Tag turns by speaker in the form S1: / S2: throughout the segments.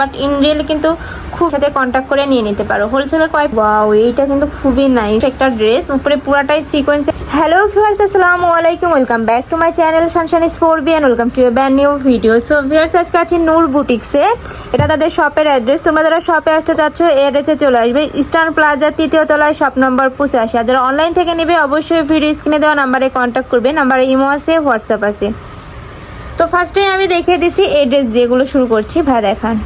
S1: But in real কিন্তু খুব সাথে কন্ট্যাক্ট করে নিয়ে নিতে পারো। হোলসেলে কয় ওয়াও এইটা কিন্তু খুবই নাইস একটা ড্রেস উপরে পুরাটাই সিকোয়েন্স হ্যালো ভিউয়ার্স আসসালামু আলাইকুম। Welcome back to my channel sunshine sport B and welcome to brand new video so viewers আজকে আছি নূর বুটিক্সে এটা তাদের শপের অ্যাড্রেস তোমরা যারা শপে আসতে চাচ্ছ, এই অ্যাড্রেসে চলে আসবে। ইস্টার্ন প্লাজার তৃতীয় তলায় শপ নম্বর পঁচাশি। আর যারা অনলাইন থেকে নেবে, অবশ্যই ভিডিও স্ক্রিনে দেওয়া নাম্বারে কন্ট্যাক্ট করবে। নাম্বারে ইমো আছে হোয়াটসঅ্যাপ আছে। তো ফার্স্টে আমি দেখিয়ে দিচ্ছি এই ড্রেস যেগুলো শুরু করছি। ভাই, দেখান।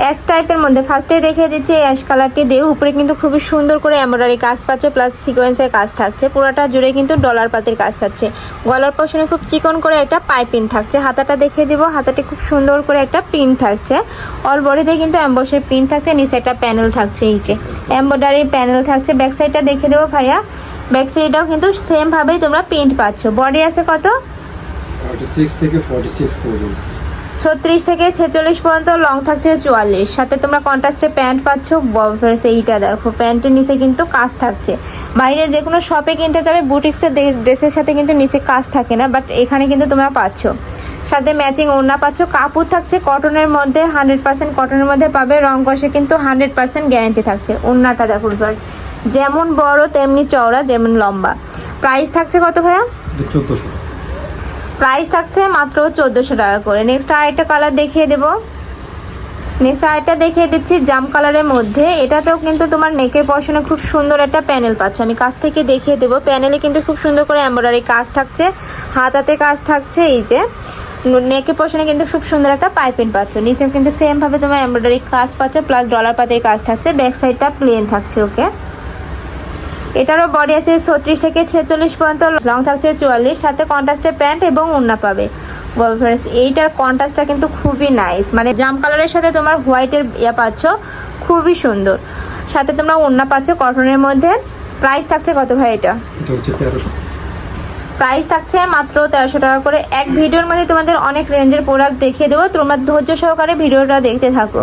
S1: অ্যাশ টাইপের মধ্যে। ফার্স্টে দেখিয়ে দিচ্ছি অ্যাশ কালারটি দিয়ে। উপরে কিন্তু খুবই সুন্দর করে এমব্রয়ডারি কাজ পাচ্ছে প্লাস সিকোয়েন্সের কাজ থাকছে। পুরোটা জুড়ে কিন্তু ডলার পাতির কাজ থাকছে। গলার পশনে খুব চিকন করে একটা পাইপিং থাকছে। হাতাটা দেখিয়ে দিব। হাতাটি খুব সুন্দর করে একটা পিন থাকছে। অল বডিতে কিন্তু অ্যাম্বসের পিন থাকছে। নিচে একটা প্যানেল থাকছে, নিচে। এমব্রয়ডারি প্যানেল থাকছে। ব্যাক সাইডটা দেখিয়ে দেবো ভাইয়া। ব্যাক সাইডটাও কিন্তু সেম ভাবেই তোমরা প্রিন্ট পাচ্ছ। বডি আছে কত?
S2: থেকে
S1: ছত্রিশ থেকে ছেচল্লিশ পর্যন্ত লং থাকছে চুয়াল্লিশ। সাথে তোমরা কন্ট্রাস্টে প্যান্ট পাচ্ছ বফার্স এইটা দেখো প্যান্টের নিচে কিন্তু কাজ থাকছে। বাইরে যে কোনো শপে কিনতে যাবে বুটিক্সের ড্রেসের সাথে কিন্তু নিচে কাজ থাকে না বাট এখানে কিন্তু তোমরা পাচ্ছ। সাথে ম্যাচিং ওড়না পাচ্ছ, কাপড় থাকছে কটনের মধ্যে হান্ড্রেড পার্সেন্ট কটনের মধ্যে পাবে, রং কষে কিন্তু হান্ড্রেড পার্সেন্ট গ্যারান্টি থাকছে। ওড়নাটা দেখো ফার্স যেমন বড়, তেমনি চওড়া, যেমন লম্বা। প্রাইস থাকছে কত ভাইয়া?
S2: চোদ্দোশো।
S1: প্রাইস থাকছে মাত্র চোদ্দোশো টাকা করে। নেক্সট আরেকটা কালার দেখিয়ে দেবো। নেক্সট আরেকটা দেখিয়ে দিচ্ছি জাম কালারের মধ্যে। এটাতেও কিন্তু তোমার নেকের পশনে খুব সুন্দর একটা প্যানেল পাচ্ছ। আমি কাছ থেকে দেখিয়ে দেবো। প্যানেলে কিন্তু খুব সুন্দর করে এমব্রয়ডারি কাজ থাকছে। হাতাতে কাজ থাকছে এই যে। নেকের পশনে কিন্তু খুব সুন্দর একটা পাইপিং পাচ্ছ। নিচে কিন্তু সেমভাবে তোমার এমব্রয়ডারি কাজ পাচ্ছ প্লাস ডলার পাতের কাজ থাকছে। ব্যাক সাইডটা প্লেন থাকছে ওকে এটারও বডি আছে ছত্রিশ থেকে ছেচল্লিশ পর্যন্ত লং থাকছে চুয়াল্লিশ সাথে কন্ট্রাস্টের প্যান্ট এবং ওড়না পাবে। বলফ্রেন্ডস এইটার কন্ট্রাস্টটা কিন্তু খুবই নাইস মানে জাম কালারের সাথে তোমার হোয়াইটের ইয়া পাচ্ছ খুবই সুন্দর। সাথে তোমরা ওড়না পাচ্ছ কটনের মধ্যে। প্রাইস থাকছে কত ভাই এটা?
S2: এটা
S1: প্রাইস থাকছে মাত্র তেরোশো টাকা করে। এক ভিডিওর মধ্যে তোমাদের অনেক রেঞ্জের প্রোডাক্ট দেখিয়ে দেবো। তোমরা ধৈর্য সহকারে ভিডিওটা দেখতে থাকো।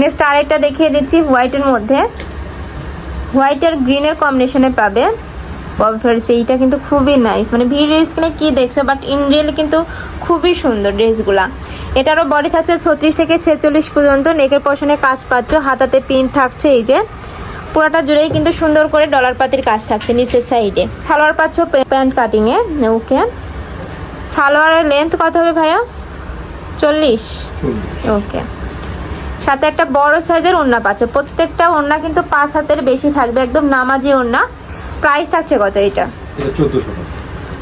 S1: নেক্সট আরেকটা দেখিয়ে দিচ্ছি হোয়াইটের মধ্যে। হোয়াইট আর গ্রিনের কম্বিনেশনে পাবে। ববফার্স এইটা কিন্তু খুবই নাইস মানে ভিডিও স্ক্রিনে কি দেখছ বাট ইন রিয়েল কিন্তু খুবই সুন্দর ড্রেসগুলা এটারও বডি থাকছে ছত্রিশ থেকে ছেচল্লিশ পর্যন্ত নেকের পশনে কাজ পাচ্ছ হাতাতে পিন থাকছে এই যে। পুরোটা জুড়েই কিন্তু সুন্দর করে ডলার পাতির কাজ থাকছে নিচের সাইডে সালোয়ার পাচ্ছ প্যান্ট কাটিংয়ে ওকে সালোয়ারের লেন্থ কত হবে ভাইয়া? চল্লিশ। ওকে সাথে একটা বড় সাইজের ওড়না পাচ্ছ। প্রত্যেকটা ওড়না কিন্তু পাঁচ হাতের বেশি থাকবে একদম নামাজি ওড়না। প্রাইস থাকছে কত এটা?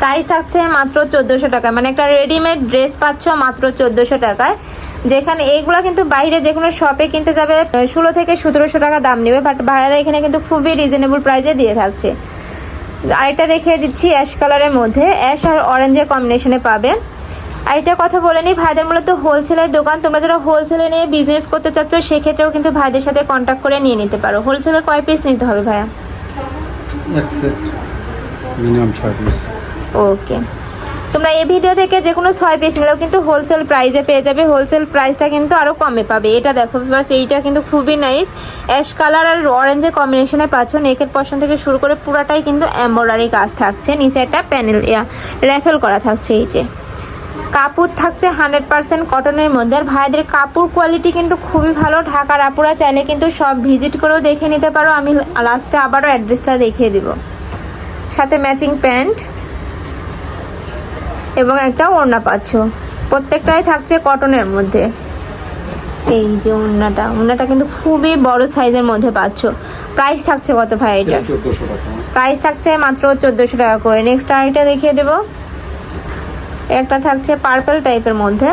S1: প্রাইস থাকছে মাত্র চোদ্দোশো টাকা মানে একটা রেডিমেড ড্রেস পাচ্ছ মাত্র চোদ্দোশো টাকায়। যেখানে এইগুলো কিন্তু বাইরে যে কোনো শপে কিনতে যাবে ষোলো থেকে সতেরোশো টাকা দাম নেবে বাট বাইরে এখানে কিন্তু খুবই রিজনেবল প্রাইসে দিয়ে থাকছে। আরেকটা দেখিয়ে দিচ্ছি অ্যাশ কালারের মধ্যে। অ্যাশ আর অরেঞ্জের কম্বিনেশনে পাবে আর এটা কথা বলে নিই ভাইদের মূলত হোলসেলের দোকান। তোমরা যারা হোলসেলে নিয়ে বিজনেস করতে চাচ্ছ সেক্ষেত্রেও কিন্তু ভাইদের সাথে কন্ট্যাক্ট করে নিয়ে নিতে পারো। হোলসেলে কয় পিস নিতে হবে ভাইয়া?
S2: মিনিমাম ছয় পিস
S1: ওকে তোমরা এই ভিডিও থেকে যে কোনো ছয় পিস নিলেও কিন্তু হোলসেল প্রাইসে পেয়ে যাবে। হোলসেল প্রাইসটা কিন্তু আরও কমে পাবে। এটা দেখো বিকজ এইটা কিন্তু খুবই নাইস অ্যাশ কালার আর অরেঞ্জের কম্বিনেশনে পাচ্ছ। নেকের পশন থেকে শুরু করে পুরাটাই কিন্তু এম্ব্রয়ডারি কাজ থাকছে। নিচে একটা প্যানেল র্যাফেল করা থাকছে এই যে। কাপড় থাকছে হান্ড্রেড পার্সেন্ট কটনের মধ্যে। আর ভাইদের কাপড় কোয়ালিটি কিন্তু খুবই ভালো। ঢাকার আপুরা চাইলে কিন্তু সব ভিজিট করেও দেখে নিতে পারো। আমি লাস্টে আবারও অ্যাড্রেসটা দেখিয়ে দিব। সাথে ম্যাচিং প্যান্ট এবং একটা ওড়না পাচ্ছ। প্রত্যেকটাই থাকছে কটনের মধ্যে। এই যে ওড়নাটা। ওড়নাটা কিন্তু খুবই বড় সাইজের মধ্যে পাচ্ছ। প্রাইস থাকছে কত ভাই এটা? প্রাইস থাকছে মাত্র চোদ্দোশো টাকা করে। নেক্সট আরেকটা দেখিয়ে দেবো। একটা থাকছে পার্পল টাইপের মধ্যে।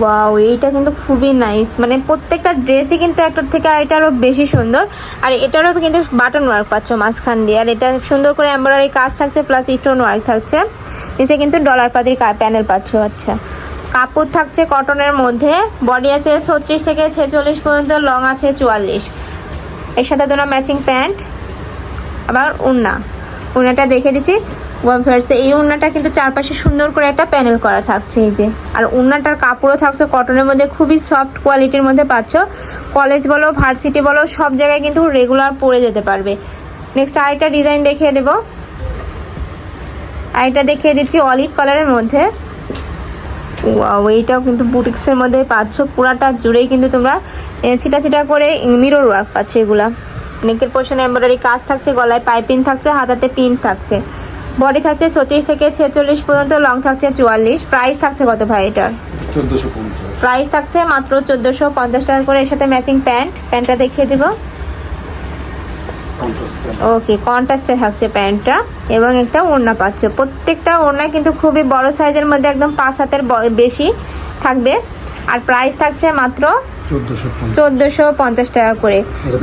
S1: ওয়াও এইটা কিন্তু খুবই নাইস মানে প্রত্যেকটা ড্রেসই কিন্তু একটার থেকে আরেকটা আরও বেশি সুন্দর। আর এটারও কিন্তু বাটন ওয়ার্ক পাচ্ছ মাঝখান দিয়ে। আর এটা সুন্দর করে এমব্রয়ডারি কাজ থাকছে প্লাস স্টোন ওয়ার্ক থাকছে। নিচে কিন্তু ডলার পাতির প্যানেল পাচ্ছ আচ্ছা। কাপড় থাকছে কটনের মধ্যে। বডি আছে ছত্রিশ থেকে ছেচল্লিশ পর্যন্ত লং আছে চুয়াল্লিশ। এর সাথে তোমরা ম্যাচিং প্যান্ট আবার উন্না। উন্নাটা দেখে দিচ্ছি। ওয়াফার্সে এই উন্নাটা কিন্তু চারপাশে সুন্দর করে একটা প্যানেল করা থাকছে এই যে। আর উন্নাটার কাপড়ও থাকছে কটনের মধ্যে খুবই সফট কোয়ালিটির মধ্যে পাচ্ছ। কলেজ বলো ভার্সিটি বলো, সব জায়গায় কিন্তু রেগুলার পরে যেতে পারবে। নেক্সট আরেকটা ডিজাইন দেখিয়ে দেবো। আর এটা দেখিয়ে দিচ্ছি অলিভ কালারের মধ্যে। ওয়াও এইটাও কিন্তু বুটিক্সের মধ্যে পাচ্ছ। পুরাটা জুড়েই কিন্তু তোমরা ছিটা ছিটা করে মিরর ওয়ার্ক পাচ্ছ এগুলা। নেকের পোর্শনে এমব্রয়ডারি কাজ থাকছে গলায় পাইপিং থাকছে হাতাতে পিন থাকছে। বডি থাকছে ছত্রিশ থেকে ছেচল্লিশ পর্যন্ত লং থাকছে চুয়াল্লিশ। প্রাইস থাকছে কত ভাই এটার? প্রাইস থাকছে মাত্র চোদ্দোশো পঞ্চাশ টাকা করে। এর সাথে ম্যাচিং প্যান্ট প্যান্টটা দেখিয়ে দিব। ওকে কন্ট্রাস্টে থাকছে প্যান্টটা এবং একটা ওড়না পাচ্ছ। প্রত্যেকটা ওড়না কিন্তু খুবই বড় সাইজের মধ্যে একদম পাঁচ হাতের বেশি থাকবে। আর প্রাইস থাকছে মাত্র
S2: চোদ্দোশো পঞ্চাশ।
S1: টাকা করে।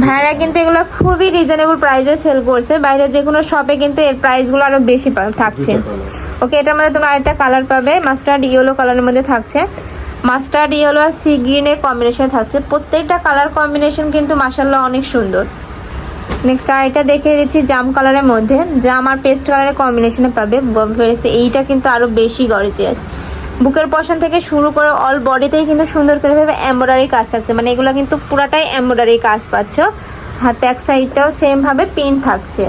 S1: ভাইরা কিন্তু এগুলো খুবই রিজনেবল প্রাইসে সেল করছে। বাইরে যে কোনো শপে কিন্তু এর প্রাইসগুলো আরও বেশি থাকছে। ওকে এটার মধ্যে তোমরা আরেকটা কালার পাবে। মাস্টার্ড ইয়েলো কালারের মধ্যে থাকছে। মাস্টার্ড ইয়েলো আর সি গ্রিনের কম্বিনেশন থাকছে। প্রত্যেকটা কালার কম্বিনেশন কিন্তু মাসাল্লাহ অনেক সুন্দর। নেক্সট আর এটা দেখিয়ে দিচ্ছি জাম কালারের মধ্যে। জাম আর পেস্ট কালারের কম্বিনেশনে পাবে। এইটা কিন্তু আরও বেশি গরিজিয়াস। বুকের পশন থেকে শুরু করে অল বডিতেই কিন্তু সুন্দর করে ভাবে এমব্রয়ডারি কাজ থাকছে। মানে এগুলো কিন্তু পুরাটাই এমব্রয়ডারি কাজ পাচ্ছ। হাত ব্যাক সাইডটাও সেম ভাবে প্রিন্ট থাকছে।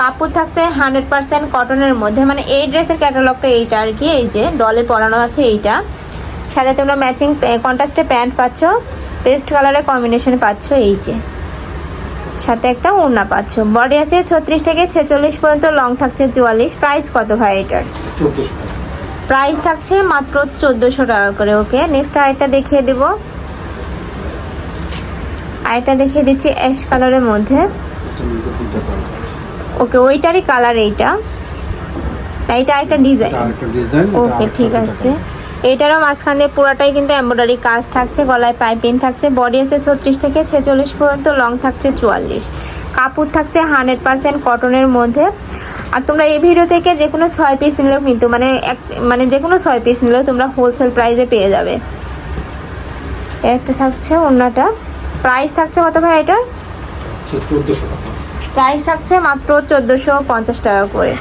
S1: কাপড় থাকছে হান্ড্রেড পার্সেন্ট কটনের মধ্যে। মানে এই ড্রেসের ক্যাটালগটা এইটা আর কি, এই যে ডলে পরানো আছে এইটা। সাথে তোমরা ম্যাচিং কন্ট্রাস্টে প্যান্ট পাচ্ছ। পেস্ট কালারের কম্বিনেশন পাচ্ছ এই যে। সাথে একটা ওড়না পাচ্ছ। বডি আছে ছত্রিশ থেকে ছেচল্লিশ পর্যন্ত লং থাকছে চুয়াল্লিশ। প্রাইস কত ভাই এটার? প্রাইস থাকছে মাত্র চোদ্দোশো টাকা করে ওকে? নেক্সট আরেকটা দেখিয়ে দেবো। আরেকটা দেখিয়ে দিচ্ছি অ্যাশ কালারের মধ্যে। ওকে ওইটারই কালার এইটা। এইটা আরেকটা ডিজাইন
S2: এটা আরেকটা ডিজাইন
S1: ওকে ঠিক আছে। এইটারও মাঝখানে পুরাটাই কিন্তু এমব্রয়ডারি কাজ থাকছে গলায় পাইপিং থাকছে বডি আছে ছত্রিশ থেকে ছেচল্লিশ পর্যন্ত লং থাকছে চুয়াল্লিশ। কাপড় থাকছে হান্ড্রেড পার্সেন্ট কটনের মধ্যে। আর তোমরা এই ভিডিও থেকে যে কোনো ছয় পিস নিলেও কিন্তু মানে এক মানে যে কোনো ছয় পিস নিলেও তোমরা হোলসেল প্রাইসে পেয়ে যাবে। একটা থাকছে অন্যটা প্রাইস থাকছে কত ভাই এটার? প্রাইস থাকছে মাত্র চোদ্দোশো পঞ্চাশ টাকা করে।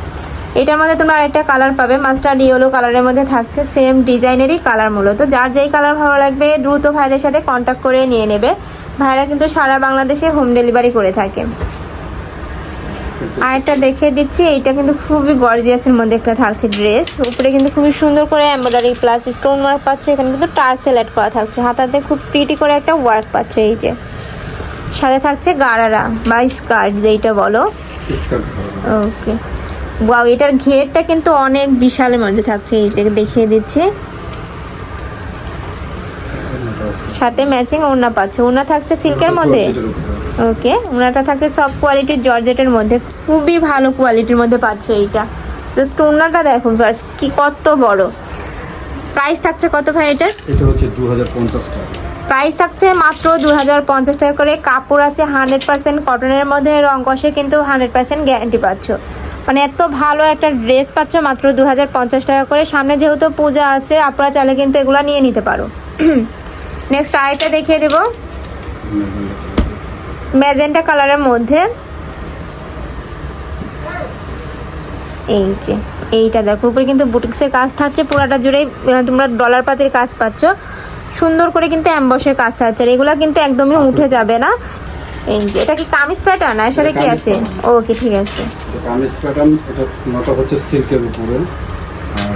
S1: এটার মধ্যে তোমরা আরেকটা কালার পাবে। মাস্টার্ড ইয়েলো কালারের মধ্যে থাকছে সেম ডিজাইনেরই কালার মূলত। যার যেই কালার ভালো লাগবে দ্রুত ভাইদের সাথে কন্ট্যাক্ট করে নিয়ে নেবে। ভাইরা কিন্তু সারা বাংলাদেশে হোম ডেলিভারি করে থাকে। আরেকটা দেখে দিচ্ছি এইটা কিন্তু খুবই গর্জিয়াসের মধ্যে একটা থাকছে ড্রেস উপরে কিন্তু খুবই সুন্দর করে এমব্রয়ডারি প্লাস স্টোন ওয়ার্ক পাচ্ছে এখানে কিন্তু টার্সেল অ্যাড করা থাকছে। হাতাতে খুব প্রিটি করে একটা ওয়ার্ক পাচ্ছে এই যে। সাথে থাকছে গারারা বা স্কার্ট যেইটা বলো। ওকে ওয়াও এটার ঘেরটা কিন্তু অনেক বিশালের মধ্যে থাকছে এই যে দেখিয়ে দিচ্ছি। সাথে ম্যাচিং ওড়না পাচ্ছে। ওড়না থাকছে সিল্কের মধ্যে? ওকে ওড়নাটা থাকছে সব কোয়ালিটির জর্জেটের মধ্যে। খুবই ভালো কোয়ালিটির মধ্যে পাচ্ছ এইটা। জাস্ট ওড়নাটা দেখো কি কত বড়। প্রাইস থাকছে কত ভাই এটার
S2: এটা হচ্ছে দু হাজার পঞ্চাশ টাকা।
S1: প্রাইস থাকছে মাত্র দু হাজার পঞ্চাশ টাকা করে। কাপড় আছে হান্ড্রেড পার্সেন্ট কটনের মধ্যে রং কষে কিন্তু হান্ড্রেড পার্সেন্ট গ্যারান্টি পাচ্ছ। মানে এত ভালো একটা ড্রেস পাচ্ছ মাত্র দু হাজার পঞ্চাশ টাকা করে। সামনে যেহেতু পূজা আছে আপনারা চাইলে কিন্তু এগুলো নিয়ে নিতে পারো। নেক্সট আরেকটা দেখিয়ে দেবো। ম্যাজেন্টা কালারের মধ্যে। এই যে এইটা দেখো উপরে কিন্তু বুটিক্সের কাজ থাকছে পুরাটা জুড়ে তোমরা ডলার পাতির কাজ পাচ্ছ। সুন্দর করে কিন্তু অ্যাম্বসের কাজ থাকছে আর এগুলা কিন্তু একদমই উঠে যাবে না। এই যে এটা কি কামিজ প্যাটার্ন আর সাথে কি আছে? ওকে ঠিক আছে।
S2: কামিজ প্যাটার্ন এটা হচ্ছে সিল্কের উপরে।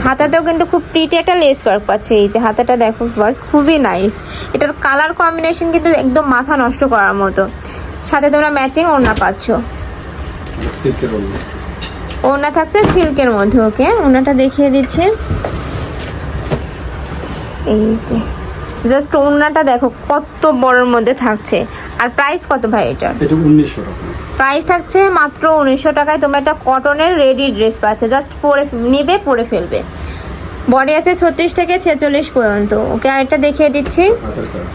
S1: হাতাতেও কিন্তু খুব প্রিটি একটা লেস ওয়ার্ক পাচ্ছে। এই যে হাতাটা দেখো ফার্স খুবই নাইস এটার কালার কম্বিনেশন কিন্তু একদম মাথা নষ্ট করার মতো। সাথে তোমরা ম্যাচিং ওড়না পাচ্ছ। ওড়না। থাকছে সিল্কের মধ্যে ওকে ওড়নাটা দেখিয়ে দিচ্ছে। এই যে জাস্ট ওড়নাটা দেখো কত বড়র মধ্যে থাকছে। আর প্রাইস কত ভাই
S2: এটা
S1: প্রাইস থাকছে মাত্র উনিশশো টাকায় তোমরা একটা কটনের রেডি ড্রেস পাচ্ছ। জাস্ট পরে নেবে পরে ফেলবে। বডি আছে ছত্রিশ থেকে ছেচল্লিশ পর্যন্ত। ওকে আরেকটা দেখিয়ে দিচ্ছি।
S2: হাতের কাজ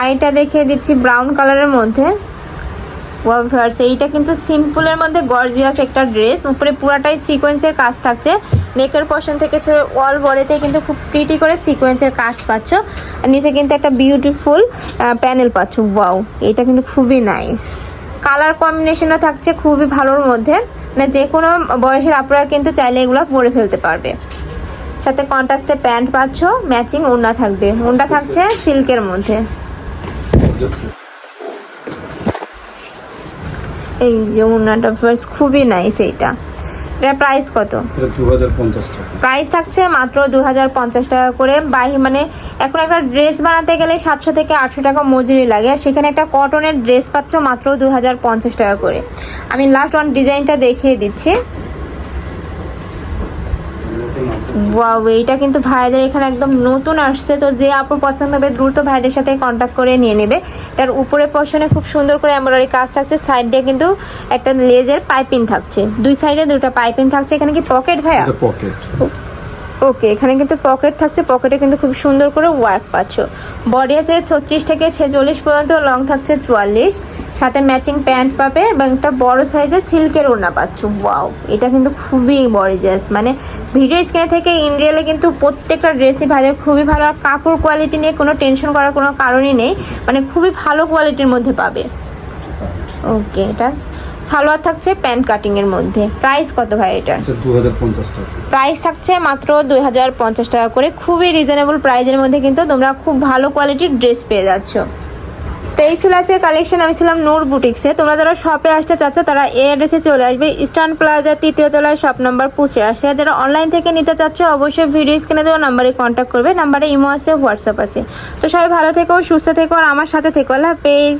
S1: আরেকটা দেখিয়ে দিচ্ছি ব্রাউন কালারের মধ্যে। ওয়াভার্স এইটা কিন্তু সিম্পলের মধ্যে গর্জিয়াস একটা ড্রেস। উপরে পুরাটাই সিকোয়েন্সের কাজ থাকছে। নেকের পশন থেকে অল বডিতে কিন্তু খুব প্রিটি করে সিকোয়েন্সের কাজ পাচ্ছ। আর নিচে কিন্তু একটা বিউটিফুল প্যানেল পাচ্ছ। ওয়াও এটা কিন্তু খুবই নাইস কালার কম্বিনেশনও থাকছে খুবই ভালোর মধ্যে। মানে যে কোনো বয়সের আপনারা কিন্তু চাইলে এগুলো পরে ফেলতে পারবে। সাথে কন্ট্রাস্টে প্যান্ট পাচ্ছ ম্যাচিং ওড়না থাকবে। ওড়না থাকছে সিল্কের মধ্যে। এই যে ওড়নাটা ফার্স খুবই নাইস এইটা। এটার প্রাইস কত?
S2: এটা
S1: প্রাইস থাকছে মাত্র দু হাজার পঞ্চাশ টাকা করে। বাই মানে এখন একটা ড্রেস বানাতে গেলে সাতশো থেকে আটশো টাকা মজুরি লাগে। আর সেখানে একটা কটনের ড্রেস পাচ্ছ মাত্র দু হাজার পঞ্চাশ টাকা করে। আমি লাস্ট ওয়ান ডিজাইনটা দেখিয়ে দিচ্ছি। ওয়াও এইটা কিন্তু ভাইদের এখানে একদম নতুন আসছে। তো যে আপুর পছন্দ হবে, দ্রুত ভাইদের সাথে কন্ট্যাক্ট করে নিয়ে নেবে। এটার উপরে পশনে খুব সুন্দর করে এমব্রয়ডারি কাজ থাকছে। সাইড দিয়ে কিন্তু একটা লেজের পাইপিং থাকছে। দুই সাইডে দুটো পাইপিং থাকছে। এখানে কি পকেট ভাইয়া? ওকে, এখানে কিন্তু পকেট থাকছে, পকেটে কিন্তু খুব সুন্দর করে ওয়ার্ক পাচ্ছ। বডি আছে ছত্রিশ থেকে ছেচল্লিশ পর্যন্ত, লং থাকছে চুয়াল্লিশ। সাথে ম্যাচিং প্যান্ট পাবে এবং একটা বড় সাইজের সিল্কের ওড়না পাচ্ছ। ওয়াও এটা কিন্তু খুবই বড়িজাস মানে ভিডিও স্ক্রিনে থেকে ইন্ডিয়ালে কিন্তু প্রত্যেকটা ড্রেসই ভালো খুবই ভালো। আর কাপড় কোয়ালিটি নিয়ে কোনো টেনশন করার কোনো কারণই নেই। মানে খুবই ভালো কোয়ালিটির মধ্যে পাবে। ওকে এটা সালোয়ার থাকছে প্যান্ট কাটিং এর মধ্যে। প্রাইস কত ভাই
S2: এটা?
S1: প্রাইস থাকছে মাত্র দুই হাজার পঞ্চাশ টাকা করে। খুবই রিজনেবল প্রাইজের মধ্যে কিন্তু তোমরা খুব ভালো কোয়ালিটির ড্রেস পেয়ে যাচ্ছ। তো এই ছিল আজকের কালেকশন আমি ছিলাম নূর বুটিক্সে তোমরা যারা শপে আসতে চাচ্ছ তারা এই অ্যাড্রেসে চলে আসবে। ইস্টার্ন প্লাজা তৃতীয় তলায় শপ নাম্বার পুষে। আসে আর যারা অনলাইন থেকে নিতে চাচ্ছ অবশ্যই ভিডিও স্ক্রিনে দেওয়া নাম্বারে কন্ট্যাক্ট করবে। নাম্বারে ইমো আছে হোয়াটসঅ্যাপ আছে। তো সবাই ভালো থেকো সুস্থ থেকো আর আমার সাথে থেকো। আল্লাহ হাফেজ।